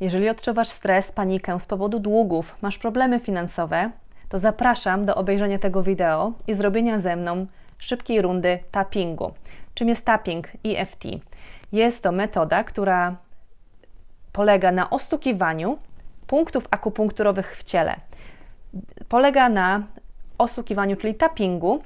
Jeżeli odczuwasz stres, panikę z powodu długów, masz problemy finansowe, to zapraszam do obejrzenia tego wideo i zrobienia ze mną szybkiej rundy tappingu. Czym jest tapping EFT? Jest to metoda, która polega na ostukiwaniu punktów akupunkturowych w ciele. Polega na ostukiwaniu, czyli tappingu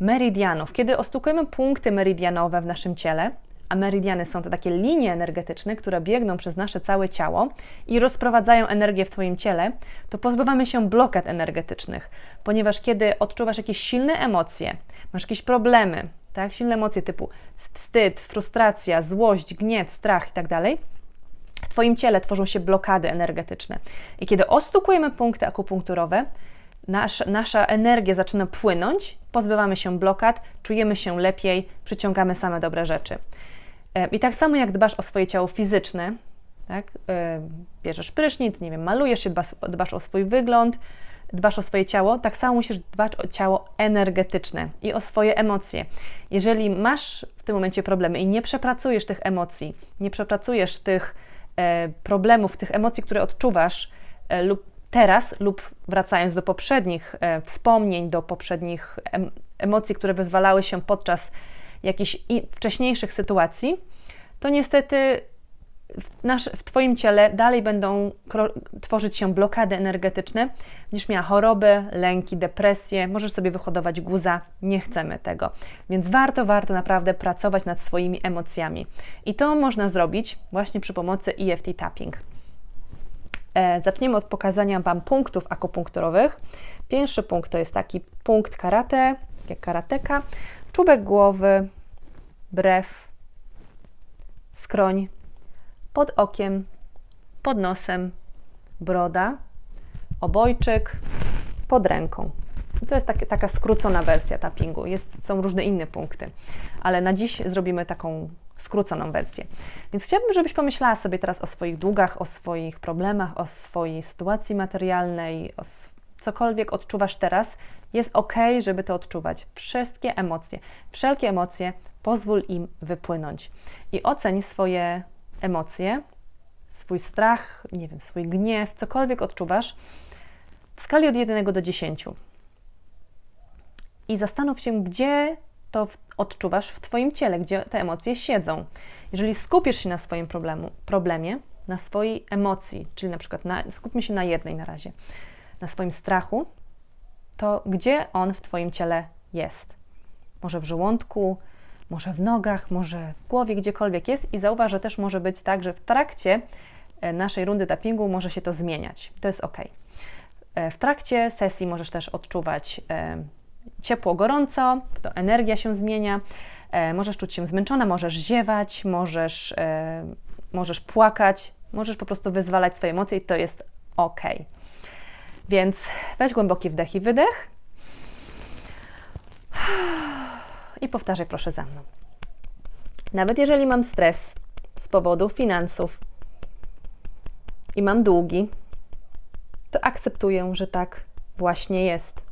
meridianów. Kiedy ostukujemy punkty meridianowe w naszym ciele, a meridiany są to takie linie energetyczne, które biegną przez nasze całe ciało i rozprowadzają energię w Twoim ciele, to pozbywamy się blokad energetycznych, ponieważ kiedy odczuwasz jakieś silne emocje, masz jakieś problemy, tak, silne emocje typu wstyd, frustracja, złość, gniew, strach itd., tak w Twoim ciele tworzą się blokady energetyczne. I kiedy ostukujemy punkty akupunkturowe, nasz, nasza energia zaczyna płynąć, pozbywamy się blokad, czujemy się lepiej, przyciągamy same dobre rzeczy. E, I tak samo jak dbasz o swoje ciało fizyczne, tak? E, bierzesz prysznic, nie wiem, malujesz się, dbasz, dbasz o swój wygląd, dbasz o swoje ciało, tak samo musisz dbać o ciało energetyczne i o swoje emocje. Jeżeli masz w tym momencie problemy i nie przepracujesz tych emocji, nie przepracujesz tych e, problemów, tych emocji, które odczuwasz lub teraz, lub wracając do poprzednich wspomnień, do poprzednich emocji, które wyzwalały się podczas jakichś wcześniejszych sytuacji, to niestety w, nasz, w Twoim ciele dalej będą tworzyć się blokady energetyczne. Będziesz miała choroby, lęki, depresje, możesz sobie wyhodować guza. Nie chcemy tego. Więc warto, warto naprawdę pracować nad swoimi emocjami. I to można zrobić właśnie przy pomocy EFT tapping. E, zaczniemy od pokazania Wam punktów akupunkturowych. Pierwszy punkt to jest taki punkt karate, jak karateka czubek głowy, brew, skroń, pod okiem, pod nosem, broda, obojczyk, pod ręką. I to jest tak, taka skrócona wersja tappingu. Jest, są różne inne punkty, ale na dziś zrobimy taką skróconą wersję. Więc chciałabym, żebyś pomyślała sobie teraz o swoich długach, o swoich problemach, o swojej sytuacji materialnej, o cokolwiek odczuwasz teraz, jest ok, żeby to odczuwać. Wszystkie emocje, wszelkie emocje, pozwól im wypłynąć. I oceń swoje emocje, swój strach, nie wiem, swój gniew, cokolwiek odczuwasz, w skali od 1 do 10. I zastanów się, gdzie to odczuwasz w Twoim ciele, gdzie te emocje siedzą. Jeżeli skupisz się na swoim problemu, problemie, na swojej emocji, czyli na przykład na, skupmy się na jednej na razie, na swoim strachu, to gdzie on w Twoim ciele jest? Może w żołądku, może w nogach, może w głowie, gdziekolwiek jest i zauważ, że też może być tak, że w trakcie e, naszej rundy tappingu może się to zmieniać. To jest ok. E, w trakcie sesji możesz też odczuwać e, ciepło, gorąco, to energia się zmienia. Możesz czuć się zmęczona, możesz ziewać, możesz, możesz płakać, możesz po prostu wyzwalać swoje emocje i to jest ok. Więc weź głęboki wdech i wydech. I powtarzaj proszę za mną. Nawet jeżeli mam stres z powodu finansów i mam długi, to akceptuję, że tak właśnie jest.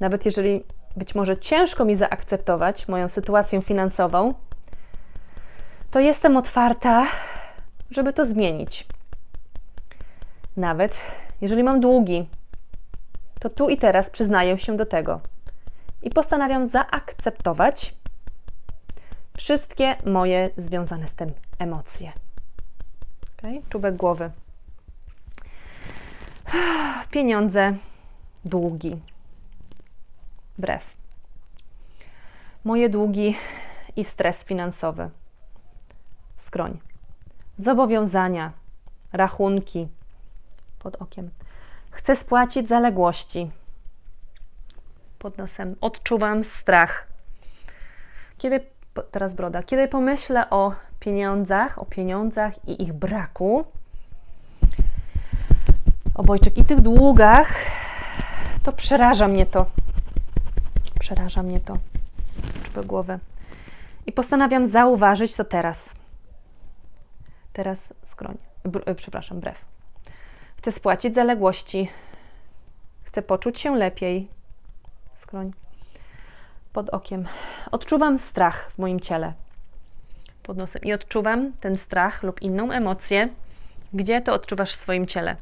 Nawet jeżeli być może ciężko mi zaakceptować moją sytuację finansową, to jestem otwarta, żeby to zmienić. Nawet jeżeli mam długi, to tu i teraz przyznaję się do tego i postanawiam zaakceptować wszystkie moje związane z tym emocje. Okay? Czubek głowy. Pieniądze, długi, brew. Moje długi i stres finansowy. Skroń. Zobowiązania, rachunki, pod okiem. Chcę spłacić zaległości. Pod nosem odczuwam strach. Kiedy, teraz broda, kiedy pomyślę o pieniądzach, o pieniądzach i ich braku, obojczyk i tych długach, to przeraża mnie to. Przeraża mnie to. Czubę głowę. I postanawiam zauważyć to teraz. Teraz skroń. Br przepraszam, brew. Chcę spłacić zaległości. Chcę poczuć się lepiej. Skroń. Pod okiem. Odczuwam strach w moim ciele. Pod nosem. I odczuwam ten strach lub inną emocję Gdzie to odczuwasz w swoim ciele?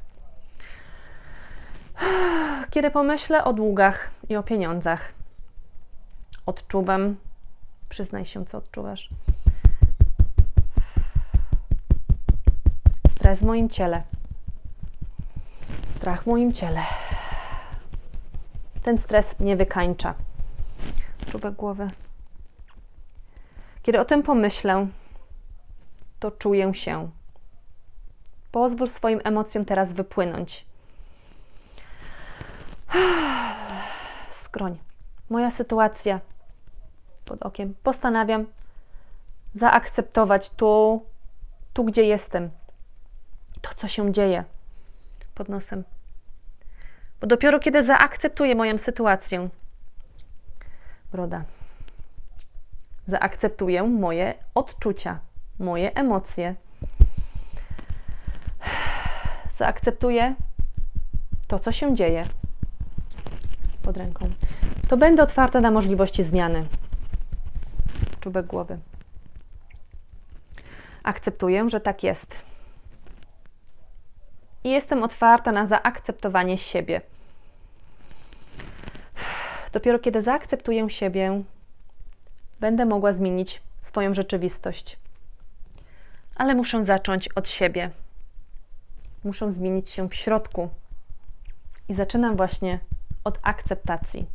Kiedy pomyślę o długach i o pieniądzach, odczuwam, przyznaj się, co odczuwasz. Stres w moim ciele. Strach w moim ciele. Ten stres mnie wykańcza. Czubek głowy. Kiedy o tym pomyślę, to czuję się. Pozwól swoim emocjom teraz wypłynąć. Skroń. Moja sytuacja pod okiem. Postanawiam zaakceptować tu, tu gdzie jestem. To, co się dzieje pod nosem. Bo dopiero kiedy zaakceptuję moją sytuację, broda, zaakceptuję moje odczucia, moje emocje, zaakceptuję to, co się dzieje pod ręką, to będę otwarta na możliwości zmiany. Czubek głowy. Akceptuję, że tak jest. I jestem otwarta na zaakceptowanie siebie. Dopiero kiedy zaakceptuję siebie, będę mogła zmienić swoją rzeczywistość. Ale muszę zacząć od siebie. Muszę zmienić się w środku. I zaczynam właśnie od akceptacji.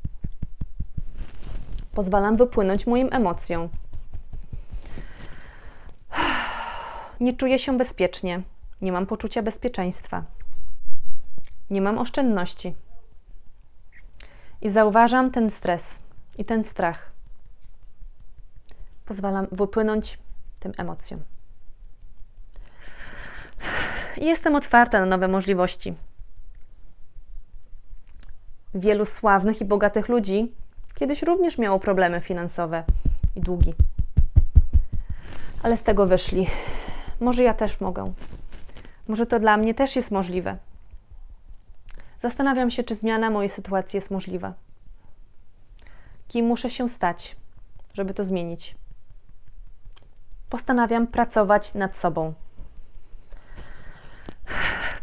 Pozwalam wypłynąć moim emocjom. Nie czuję się bezpiecznie. Nie mam poczucia bezpieczeństwa. Nie mam oszczędności. I zauważam ten stres i ten strach. Pozwalam wypłynąć tym emocjom. I jestem otwarta na nowe możliwości. Wielu sławnych i bogatych ludzi kiedyś również miało problemy finansowe i długi. Ale z tego wyszli. Może ja też mogę. Może to dla mnie też jest możliwe. Zastanawiam się, czy zmiana mojej sytuacji jest możliwa. Kim muszę się stać, żeby to zmienić? Postanawiam pracować nad sobą.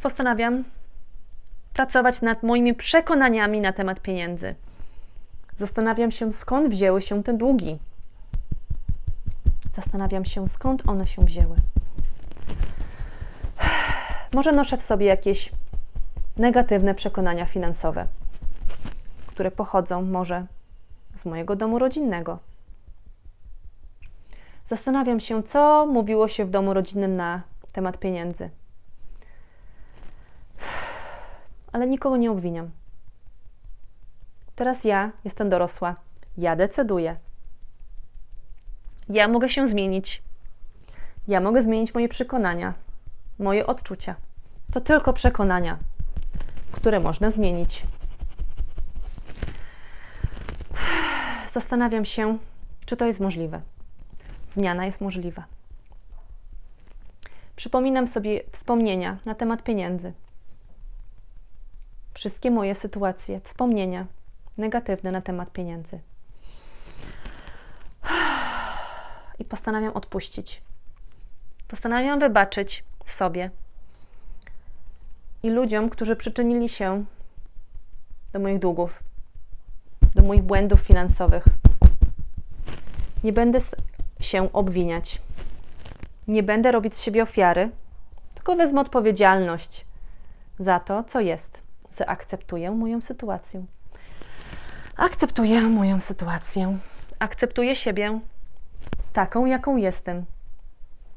Postanawiam pracować nad moimi przekonaniami na temat pieniędzy. Zastanawiam się, skąd wzięły się te długi. Zastanawiam się, skąd one się wzięły. Może noszę w sobie jakieś negatywne przekonania finansowe, które pochodzą może z mojego domu rodzinnego. Zastanawiam się, co mówiło się w domu rodzinnym na temat pieniędzy. Ale nikogo nie obwiniam. Teraz ja jestem dorosła. Ja decyduję. Ja mogę się zmienić. Ja mogę zmienić moje przekonania, moje odczucia. To tylko przekonania, które można zmienić. Zastanawiam się, czy to jest możliwe. Zmiana jest możliwa. Przypominam sobie wspomnienia na temat pieniędzy. Wszystkie moje sytuacje, wspomnienia negatywne na temat pieniędzy. I postanawiam odpuścić. Postanawiam wybaczyć sobie i ludziom, którzy przyczynili się do moich długów, do moich błędów finansowych. Nie będę się obwiniać. Nie będę robić z siebie ofiary, tylko wezmę odpowiedzialność za to, co jest. Zaakceptuję moją sytuację. Akceptuję moją sytuację. Akceptuję siebie taką, jaką jestem.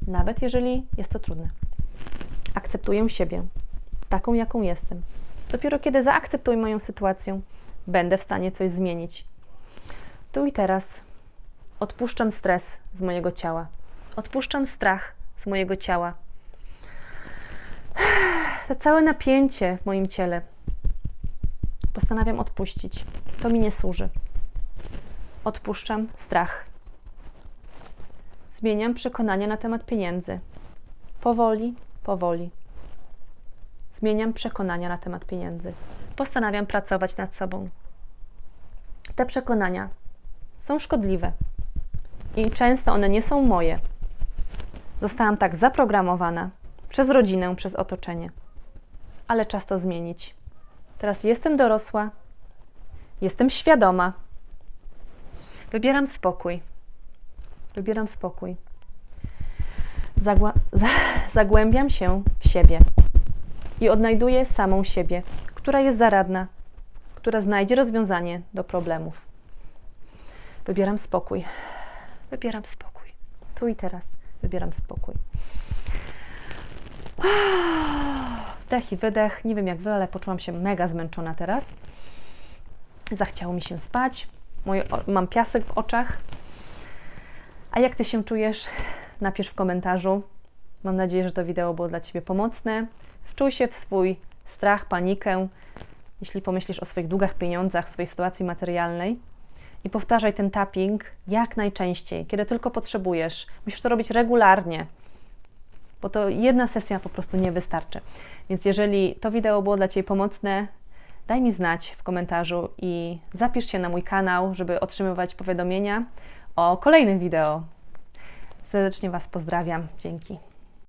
Nawet jeżeli jest to trudne. Akceptuję siebie taką, jaką jestem. Dopiero kiedy zaakceptuję moją sytuację, będę w stanie coś zmienić. Tu i teraz odpuszczam stres z mojego ciała. Odpuszczam strach z mojego ciała. To całe napięcie w moim ciele postanawiam odpuścić. To mi nie służy. Odpuszczam strach. Zmieniam przekonania na temat pieniędzy. Powoli, powoli. Zmieniam przekonania na temat pieniędzy. Postanawiam pracować nad sobą. Te przekonania są szkodliwe i często one nie są moje. Zostałam tak zaprogramowana, przez rodzinę, przez otoczenie. Ale czas to zmienić. Teraz jestem dorosła, jestem świadoma. Wybieram spokój. Wybieram spokój. Zagłębiam się w siebie i odnajduję samą siebie, która jest zaradna, która znajdzie rozwiązanie do problemów. Wybieram spokój. Wybieram spokój. Tu i teraz wybieram spokój. Wdech i wydech. Nie wiem jak wy, ale poczułam się mega zmęczona teraz. Zachciało mi się spać. Moje, mam piasek w oczach. A jak ty się czujesz? Napisz w komentarzu. Mam nadzieję, że to wideo było dla ciebie pomocne. Wczuj się w swój strach, panikę, jeśli pomyślisz o swoich długach, pieniądzach, swojej sytuacji materialnej. I powtarzaj ten tapping jak najczęściej, kiedy tylko potrzebujesz. Musisz to robić regularnie, bo to jedna sesja po prostu nie wystarczy. Więc jeżeli to wideo było dla Ciebie pomocne, daj mi znać w komentarzu i zapisz się na mój kanał, żeby otrzymywać powiadomienia o kolejnym wideo. Serdecznie Was pozdrawiam. Dzięki.